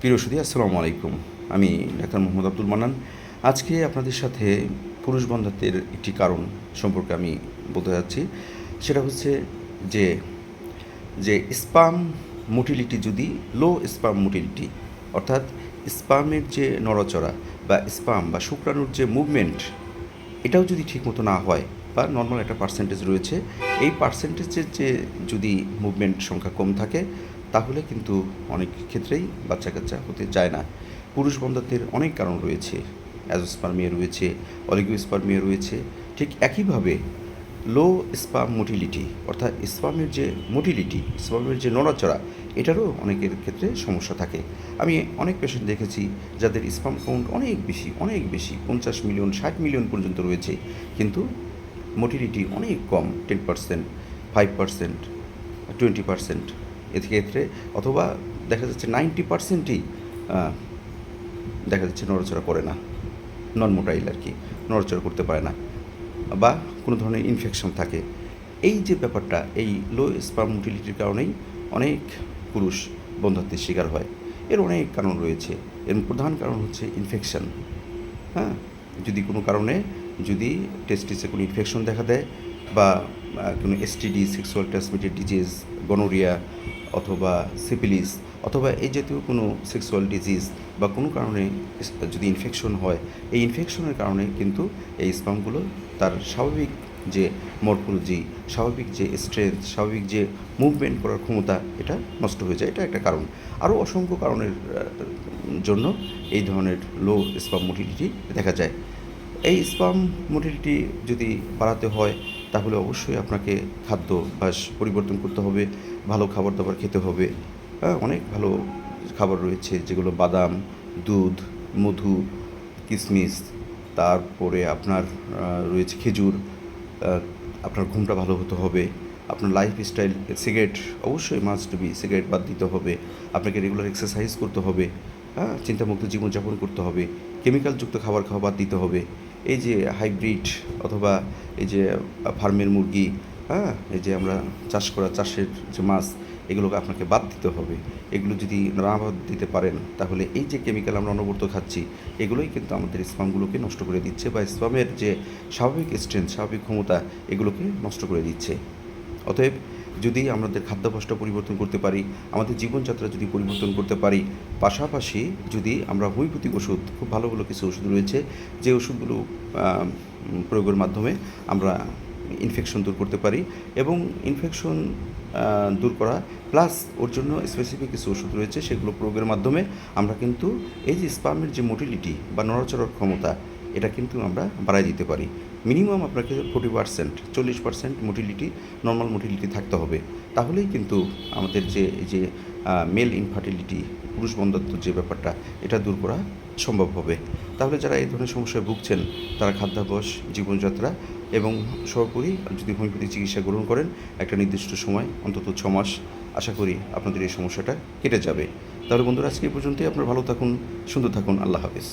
প্রিয় সুদী আসসালামু আলাইকুম। আমি ডাক্তার মোহাম্মদ আব্দুল মান্নান। আজকে আপনাদের সাথে পুরুষ বন্ধাত্বের একটি কারণ সম্পর্কে আমি বলতে যাচ্ছি। সেটা হচ্ছে যে যে স্পাম মোটিলিটি যদি লো স্পাম মোটিলিটি, অর্থাৎ স্পামের যে নড়াচড়া বা স্পাম বা শুক্রাণুর যে মুভমেন্ট, এটাও যদি ঠিকমতো না হয় বা নর্মাল একটা পার্সেন্টেজ রয়েছে, এই পার্সেন্টেজের যে যদি মুভমেন্ট সংখ্যা কম থাকে তাহলে কিন্তু অনেক ক্ষেত্রেই বাচ্চা কাচ্চা হতে চায় না। পুরুষ বন্ধাত্বের অনেক কারণ রয়েছে। অ্যাজোস্পার্মিয়া রয়েছে, অলিগোস্পার্মিয়া রয়েছে। ঠিক একইভাবে লো স্পাম মোটিলিটি, অর্থাৎ স্পামের যে মোটিলিটি, স্পামের যে নড়াচড়া, এটারও অনেকের ক্ষেত্রে সমস্যা থাকে। আমি অনেক পেশেন্ট দেখেছি যাদের স্পাম কাউন্ট অনেক বেশি অনেক বেশি, পঞ্চাশ মিলিয়ন, ষাট মিলিয়ন পর্যন্ত রয়েছে। কিন্তু মোটিলিটি অনেক কম, ten percent, five percent, twenty percent. ক্ষেত্রে, অথবা দেখা যাচ্ছে নাইনটি পার্সেন্টই দেখা যাচ্ছে নড়াচড়া করে না নন মোটাইল আর কি, নড়াচড়া করতে পারে না, বা কোনো ধরনের ইনফেকশন থাকে। এই যে ব্যাপারটা, এই লো স্পাম মোটিলিটির কারণেই অনেক পুরুষ বন্ধাত্বের শিকার হয়। এর অনেক কারণ রয়েছে। এর প্রধান কারণ হচ্ছে ইনফেকশন হ্যাঁ? যদি কোনো কারণে যদি টেস্টিসে কোনো ইনফেকশন দেখা দেয় বা কোনো STD sexual transmitted disease gonorrhoea অথবা সিপিলিস অথবা এই জাতীয় কোনো সেক্সুয়াল ডিজিজ বা কোনো কারণে যদি ইনফেকশন হয়, এই ইনফেকশনের কারণে কিন্তু এই স্পামগুলো তার স্বাভাবিক যে মরফোলজি স্বাভাবিক যে স্ট্রেংথ স্বাভাবিক যে মুভমেন্ট করার ক্ষমতা, এটা নষ্ট হয়ে যায়। এটা একটা কারণ। আরও অসংখ্য কারণের জন্য এই ধরনের লো স্পাম মোটিলিটি দেখা যায়। এই স্পাম মোটিলিটি যদি বাড়াতে হয় তাহলে অবশ্যই আপনাকে খাদ্যাভ্যাস পরিবর্তন করতে হবে, ভালো খাবার দাবার খেতে হবে। হ্যাঁ অনেক ভালো খাবার রয়েছে যেগুলো বাদাম, দুধ, মধু কিশমিশ তারপরে আপনার রয়েছে খেজুর আপনার ঘুমটা ভালো হতে হবে, আপনার লাইফ স্টাইল সিগারেট অবশ্যই মাস্ট বি সিগারেট বাদ দিতে হবে, আপনাকে রেগুলার এক্সারসাইজ করতে হবে হ্যাঁ চিন্তামুক্ত জীবনযাপন করতে হবে কেমিক্যালযুক্ত খাবার খাওয়া বাদ দিতে হবে। এই যে হাইব্রিড অথবা এই যে ফার্মের মুরগি হ্যাঁ এই যে আমরা চাষ করা চাষের যে মাছ, এগুলোকে আপনাকে বাদ দিতে হবে। এগুলো যদি না বাদ দিতে পারেন, তাহলে এই যে কেমিক্যাল আমরা অনবরত খাচ্ছি, এগুলোই কিন্তু আমাদের স্পামগুলোকে নষ্ট করে দিচ্ছে বা স্পামের যে স্বাভাবিক স্ট্রেংথ স্বাভাবিক ক্ষমতা, এগুলোকে নষ্ট করে দিচ্ছে। অতএব যদি আমাদের খাদ্যাভ্যাসটা পরিবর্তন করতে পারি, আমাদের জীবনযাত্রা যদি পরিবর্তন করতে পারি, পাশাপাশি যদি আমরা হোমিওপ্যাথিক ওষুধ, খুব ভালো ভালো কিছু ওষুধ রয়েছে, যে ওষুধগুলো প্রয়োগের মাধ্যমে আমরা ইনফেকশন দূর করতে পারি এবং ইনফেকশন দূর করা প্লাস ওর জন্য স্পেসিফিক কিছু ওষুধ রয়েছে, সেগুলো প্রয়োগের মাধ্যমে আমরা কিন্তু এই যে স্পামের যে মোটিলিটি বা নড়াচড়ার ক্ষমতা এটা কিন্তু আমরা বাড়াই দিতে পারি। মিনিমাম আপনাকে ফোর্টি পার্সেন্ট, চল্লিশ পার্সেন্ট মোটিলিটি, নর্মাল মোটিলিটি থাকতে হবে। তাহলেই কিন্তু আমাদের যে যে মেল ইনফার্টিলিটি, পুরুষ বন্ধত্ব যে ব্যাপারটা, এটা দূর করা সম্ভব হবে। তাহলে যারা এই ধরনের সমস্যায় ভুগছেন, তারা খাদ্যাভ্যাস, জীবনযাত্রা এবং সর্বোপরি যদি হোমিওপ্যাথিক চিকিৎসা গ্রহণ করেন, একটা নির্দিষ্ট সময়, অন্তত ছ মাস, আশা করি আপনাদের এই সমস্যাটা কেটে যাবে। তাহলে বন্ধুরা, আজকে এই পর্যন্তই। আপনারা ভালো থাকুন, সুন্দর থাকুন। আল্লাহ হাফিজ।